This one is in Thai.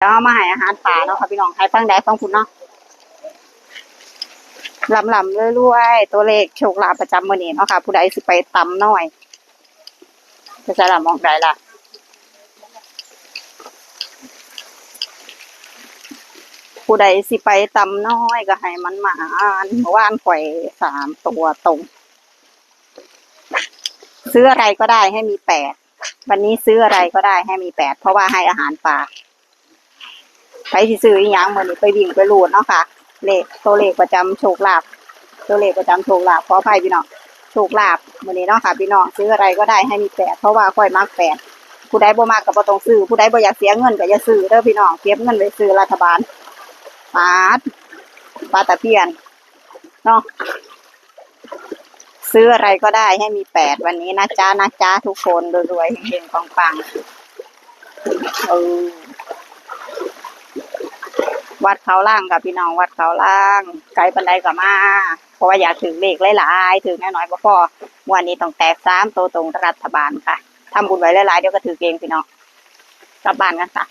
แล้วเอามาให้อาหารป่าเนาะค่ะพี่น้องให้ฟังได้ฟังคุณเนาะลำลำๆรวยๆตัวเลขโชคลาภประจำมื้อนี้เนาะค่ะ ผู้ใดสิไปตำน้อย จะใส่ลำมองได้ละผู้ใดสิไปตำน้อยก็ให้มันมาอ่านเมื่อวานข่อยสามตัวตรง ซื้ออะไรก็ได้ให้มีแปดวันนี้ซื้ออะไรก็ได้ให้มีแปดเพราะว่าให้อาหารปลา ใช้ซื้ออีหยังเหมือนี้ไปวิ่งไปรูดเนาะค่ะ เลขตัวเลขประจำโชคลาภตัวเลขประจำโชคลาภขออภัยพี่น้องโชคลาภมือนนี้เนาะค่ะพี่น้องซื้ออะไรก็ได้ให้มีแปดเพราะว่าค่อยมักแปดผู้ใดบ่มากก็บ่ต้องซื้อผู้ใดบ่อยากเสียเงินก็อย่าซื้อเด้อพี่น้องเก็บเงินไว้ซื้อรัฐบาลปาดปาตะเพียนเนาะซื้ออะไรก็ได้ให้มีแปดวันนี้นะจ๊ะนะจ๊ะทุกคนรวยๆเฮงๆปังๆเออ วัดเขาล่างกับพี่น้องวัดเขาล่าง ไกลปันไดก็มา เพราะว่าอยากถึงเลขหลายๆถึงน้อยๆก็พอวันนี้ต้องแตกสามตัวตรงรัฐบาลค่ะทำบุญไว้หลายๆเดี๋ยวก็ถือเกงพี่น้องกลับบ้านกันค่ะ